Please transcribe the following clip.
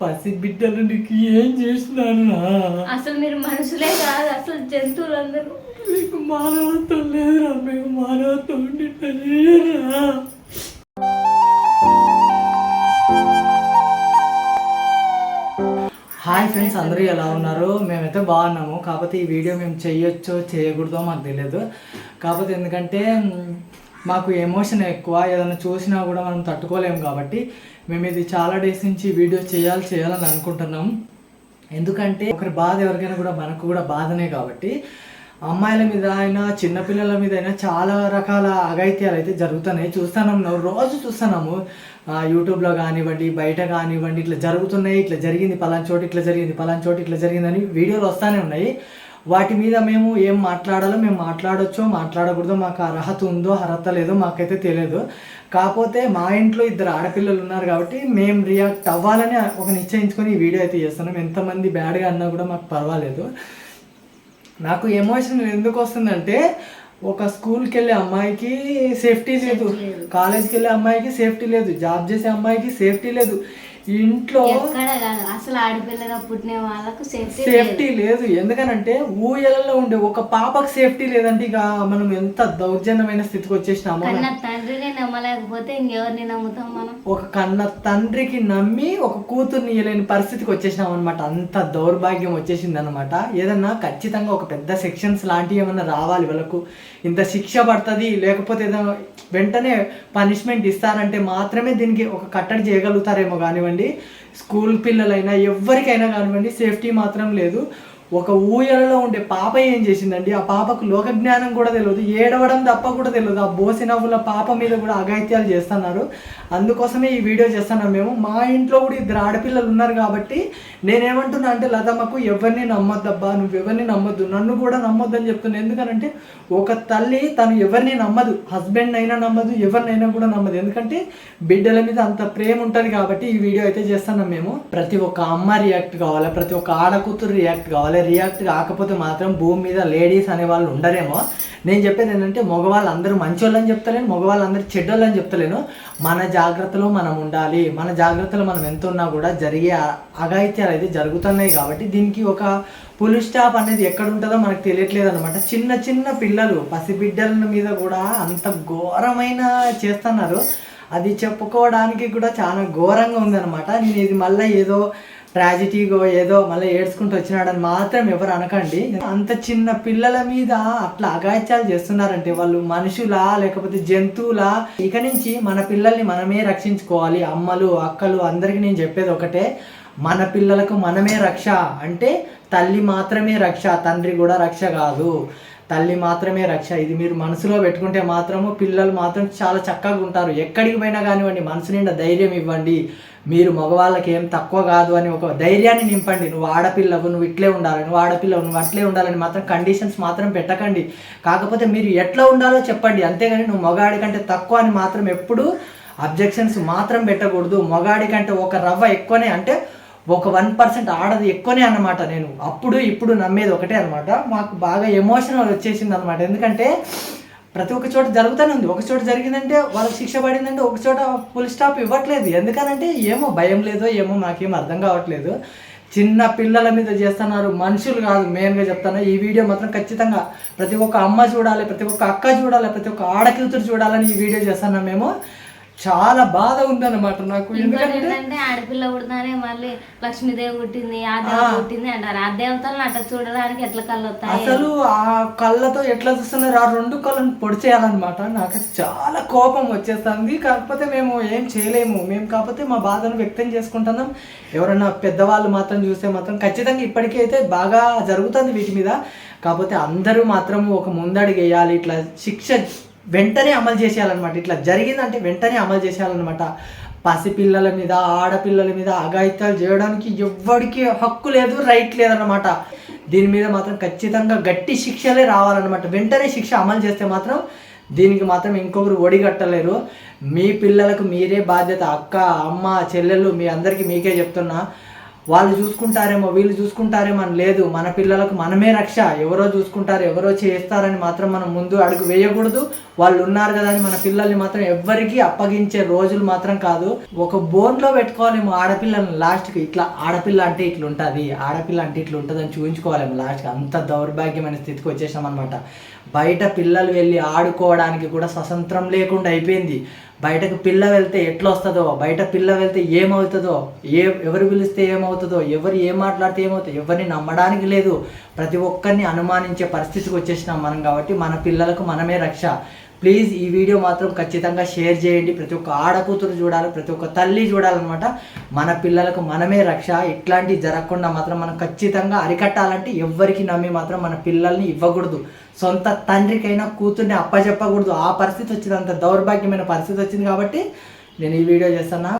పసి బిడ్డలు నీకు ఏం చేసినాను అసలు మీరు మనుషులే కాదు అసలు జంతువులందరూ. మీకు మానవత్వం లేదురా మీకు మానవత్వం ఉండి ఇట్లా చేయరా హాయ్ ఫ్రెండ్స్ అందరూ ఎలా ఉన్నారు? మేమైతే బాగున్నాము. కాకపోతే ఈ వీడియో మేము చేయొచ్చో చేయకూడదో మాకు తెలియదు కాకపోతే ఎందుకంటే మాకు ఎమోషన్ ఎక్కువ ఏదైనా చూసినా కూడా మనం తట్టుకోలేము కాబట్టి మేము ఇది చాలా డేస్ నుంచి వీడియో చేయాలి చేయాలని అనుకుంటున్నాం. ఎందుకంటే ఒకరి బాధ ఎవరికైనా కూడా మనకు కూడా బాధనే కాబట్టి అమ్మాయిల మీద అయినా చిన్నపిల్లల మీద అయినా చాలా రకాల అగైత్యాలు అయితే జరుగుతున్నాయి. చూస్తున్నాము రోజు చూస్తున్నాము. యూట్యూబ్లో కానివ్వండి బయట కానివ్వండి ఇట్లా జరుగుతున్నాయి ఇట్లా జరిగింది పలానా చోటు ఇట్లా జరిగింది పలానా చోటు ఇట్లా జరిగిందని వీడియోలు వస్తూనే ఉన్నాయి. వాటి మీద మేము ఏం మాట్లాడాలో మేము మాట్లాడొచ్చో మాట్లాడకూడదో మాకు అర్హత ఉందో అర్హత లేదో మాకైతే తెలియదు. కాకపోతే మా ఇంట్లో ఇద్దరు ఆడపిల్లలు ఉన్నారు కాబట్టి మేము రియాక్ట్ అవ్వాలని ఒక నిశ్చయించుకొని ఈ వీడియో అయితే చేస్తున్నాం. ఎంతమంది బ్యాడ్గా అన్నా కూడా మాకు పర్వాలేదు. నాకు ఎమోషన్ ఎందుకు వస్తుందంటే ఒక స్కూల్కి వెళ్ళే అమ్మాయికి సేఫ్టీ లేదు. కాలేజ్కి వెళ్ళే అమ్మాయికి సేఫ్టీ లేదు. జాబ్ చేసే అమ్మాయికి సేఫ్టీ లేదు. ఇంట్లో అసలు ఆడపిల్లగా పుట్టిన వాళ్ళకు సేఫ్టీ లేదు. ఎందుకనంటే ఊయలలో ఉండే ఒక పాపకు సేఫ్టీ లేదంటే ఇక మనం ఎంత దౌర్జన్యమైన స్థితికి వచ్చేసినామో కన్న తండ్రిని నమ్మలేకపోతే ఇంకెవరిని నమ్ముతాం మనం? ఒక కన్న తండ్రికి నమ్మి ఒక కూతుర్ని ఇయ్యలేని పరిస్థితికి వచ్చేసినాం అనమాట అంత దౌర్భాగ్యం వచ్చేసింది అనమాట ఏదన్నా ఖచ్చితంగా ఒక పెద్ద సెక్షన్స్ లాంటివి ఏమన్నా రావాలి వాళ్ళకు? ఇంత శిక్ష పడుతుంది లేకపోతే ఏదైనా వెంటనే పనిష్మెంట్ ఇస్తారంటే మాత్రమే దీనికి ఒక కట్టడి చేయగలుగుతారేమో కానివ్వండి. స్కూల్ పిల్లలైనా ఎవరికైనా కానివ్వండి సేఫ్టీ మాత్రం లేదు. ఒక ఊయలలో ఉండే పాప ఏం చేసిందండి? ఆ పాపకు లోక జ్ఞానం కూడా తెలియదు ఏడవడం తప్ప కూడా తెలియదు ఆ బోసి నవ్వుల పాప మీద కూడా అగాయిత్యాలు చేస్తున్నారు. అందుకోసమే ఈ వీడియో చేస్తున్నాం మేము. మా ఇంట్లో కూడా ఇద్దరు ఆడపిల్లలు ఉన్నారు కాబట్టి నేనేమంటున్నా అంటే లతమ్మకు ఎవరిని నమ్మొద్దబ్బా నువ్వు ఎవరిని నమ్మొద్దు నన్ను కూడా నమ్మొద్దని చెప్తున్నా. ఎందుకనంటే ఒక తల్లి తను ఎవరిని నమ్మదు. హస్బెండ్ అయినా నమ్మదు ఎవరినైనా కూడా నమ్మదు. ఎందుకంటే బిడ్డల మీద అంత ప్రేమ ఉంటుంది కాబట్టి ఈ వీడియో అయితే చేస్తున్నాం మేము. ప్రతి ఒక్క అమ్మ రియాక్ట్ కావాలి? ప్రతి ఒక్క ఆడకూతురు రియాక్ట్ కావాలి? రియాక్ట్ కాకపోతే మాత్రం భూమి మీద లేడీస్ అనే వాళ్ళు ఉండరేమో. నేను చెప్పేది ఏంటంటే మగవాళ్ళు అందరూ మంచోళ్ళని చెప్తలేను మగవాళ్ళు అందరూ చెడ్డోళ్ళని చెప్తలేను. మన జాగ్రత్తలో మనం ఉండాలి. మన జాగ్రత్తలో మనం ఎంత ఉన్నా కూడా జరిగే అఘాయిత్యాలు అయితే జరుగుతున్నాయి కాబట్టి దీనికి ఒక పులి స్టాప్ అనేది ఎక్కడ ఉంటుందో మనకు తెలియట్లేదు అనమాట చిన్న చిన్న పిల్లలు పసిబిడ్డల మీద కూడా అంత ఘోరమైన చేస్తున్నారు. అది చెప్పుకోవడానికి కూడా చాలా ఘోరంగా ఉందన్నమాట. నేను ఇది మళ్ళీ ఏదో ట్రాజిటీగో ఏదో మళ్ళీ ఏడ్చుకుంటూ వచ్చినాడని మాత్రం ఎవరు అనకండి. అంత చిన్న పిల్లల మీద అట్లా అగాత్యాలు చేస్తున్నారంటే వాళ్ళు మనుషులా లేకపోతే జంతువులా? ఇక నుంచి మన పిల్లల్ని మనమే రక్షించుకోవాలి. అమ్మలు అక్కలు అందరికీ నేను చెప్పేది ఒకటే. మన పిల్లలకు మనమే రక్ష అంటే తల్లి మాత్రమే రక్ష తండ్రి కూడా రక్ష కాదు. తల్లి మాత్రమే రక్ష. ఇది మీరు మనసులో పెట్టుకుంటే మాత్రము పిల్లలు మాత్రం చాలా చక్కగా ఉంటారు. ఎక్కడికి పోయినా కానివ్వండి మనసు నిండా ధైర్యం ఇవ్వండి. మీరు మగవాళ్ళకి ఏం తక్కువ కాదు అని ఒక ధైర్యాన్ని నింపండి. నువ్వు ఆడపిల్లవు నువ్వు ఇట్లే ఉండాలి నువ్వు ఆడపిల్లవు నువ్వు అట్లే ఉండాలని మాత్రం కండిషన్స్ మాత్రం పెట్టకండి. కాకపోతే మీరు ఎట్లా ఉండాలో చెప్పండి. అంతేగాని నువ్వు మగాడి కంటే తక్కువ అని మాత్రం ఎప్పుడు అబ్జెక్షన్స్ మాత్రం పెట్టకూడదు. మగాడి కంటే ఒక రవ్వ ఎక్కువనే అంటే ఒక వన్ పర్సెంట్ ఆడది ఎక్కువనే అనమాట నేను. అప్పుడు ఇప్పుడు నమ్మేది ఒకటే అనమాట మాకు బాగా ఎమోషనల్ వచ్చేసింది అనమాట ఎందుకంటే ప్రతి ఒక్క చోట జరుగుతూనే ఉంది. ఒక చోట జరిగిందంటే వాళ్ళకి శిక్ష పడిందంటే ఒక చోట ఫుల్ స్టాప్ ఇవ్వట్లేదు. ఎందుకనంటే ఏమో భయం లేదో ఏమో నాకేం అర్థం కావట్లేదు. చిన్న పిల్లల మీద చేస్తున్నారు మనుషులు కాదు మెయిన్గా చెప్తాను ఈ వీడియో మాత్రం ఖచ్చితంగా ప్రతి ఒక్క అమ్మ చూడాలి ప్రతి ఒక్క అక్క చూడాలి ప్రతి ఒక్క ఆడకూతురు చూడాలని ఈ వీడియో చేస్తున్నాం మేము. చాలా బాధ ఉందన్నమాట నాకు. ఎందుకంటే ఆడపిల్ల పుడతానే మళ్ళీ లక్ష్మీదేవి పుట్టింది ఆ దేవత పుట్టింది అంటారు. ఆ దేవతలను అట్లా చూడడానికి ఎట్లా కళ్ళు వస్తాయి అసలు ఆ కళ్ళతో ఎట్లా చూస్తున్నారు ఆ రెండు కళ్ళను పొడి చేయాలన్నమాట. నాకు చాలా కోపం వచ్చేస్తుంది. కాకపోతే మేము ఏం చేయలేము. మేము కాకపోతే మా బాధను వ్యక్తం చేసుకుంటున్నాం. ఎవరైనా పెద్దవాళ్ళు మాత్రం చూస్తే మాత్రం ఖచ్చితంగా ఇప్పటికైతే బాగా జరుగుతుంది వీటి మీద. కాకపోతే అందరూ మాత్రం ఒక ముందడుగు వేయాలి ఇట్లా శిక్ష వెంటనే అమలు చేసేయాలన్నమాట. ఇట్లా జరిగిందంటే వెంటనే అమలు చేసేయాలన్నమాట. పసిపిల్లల మీద ఆడపిల్లల మీద అఘాయిత్యాలు చేయడానికి ఎవ్వడికి హక్కు లేదు రైట్ లేదన్నమాట. దీని మీద మాత్రం ఖచ్చితంగా గట్టి శిక్షలే రావాలన్నమాట. వెంటనే శిక్ష అమలు చేస్తే మాత్రం దీనికి మాత్రం ఇంకొకరు ఒడిగట్టలేరు. మీ పిల్లలకు మీరే బాధ్యత. అక్క అమ్మ చెల్లెళ్ళు మీ అందరికీ మీకే చెప్తున్నా. వాళ్ళు చూసుకుంటారేమో వీళ్ళు చూసుకుంటారేమో అని లేదు. మన పిల్లలకు మనమే రక్ష. ఎవరో చూసుకుంటారు ఎవరో చేస్తారని మాత్రం మనం ముందు అడుగు వేయకూడదు. వాళ్ళు ఉన్నారు కదా అని మన పిల్లల్ని మాత్రం ఎవ్వరికీ అప్పగించే రోజులు మాత్రం కాదు. ఒక బోన్లో పెట్టుకోవాలేమో ఆడపిల్లని లాస్ట్కి. ఇట్లా ఆడపిల్ల అంటే ఇట్లా ఉంటుంది ఆడపిల్ల అంటే ఇట్లా ఉంటుంది అని చూపించుకోవాలేమో లాస్ట్కి. అంత దౌర్భాగ్యమైన స్థితికి వచ్చేసాం అనమాట బయట పిల్లలు వెళ్ళి ఆడుకోవడానికి కూడా స్వతంత్రం లేకుండా అయిపోయింది. బయటకు పిల్ల వెళ్తే ఎట్లా వస్తుందో బయట పిల్ల వెళ్తే ఏమవుతుందో ఏ ఎవరు పిలిస్తే ఏమవుతుందో ఎవరు ఏం మాట్లాడితే ఏమవుతుందో ఎవరిని నమ్మడానికి లేదు. ప్రతి ఒక్కరిని అనుమానించే పరిస్థితికి వచ్చేసినాం మనం కాబట్టి మన పిల్లలకు మనమే రక్ష. ప్లీజ్ ఈ వీడియో మాత్రం ఖచ్చితంగా షేర్ చేయండి. ప్రతి ఒక్క ఆడకూతురు చూడాలి ప్రతి ఒక్క తల్లి చూడాలన్నమాట. మన పిల్లలకు మనమే రక్ష. ఇట్లాంటివి జరగకుండా మాత్రం మనం ఖచ్చితంగా అరికట్టాలంటే ఎవ్వరికి నమ్మి మాత్రం మన పిల్లల్ని ఇవ్వకూడదు. సొంత తండ్రికైనా కూతుర్ని అప్పచెప్పకూడదు ఆ పరిస్థితి వచ్చింది అంత దౌర్భాగ్యమైన పరిస్థితి వచ్చింది కాబట్టి నేను ఈ వీడియో చేస్తున్నా.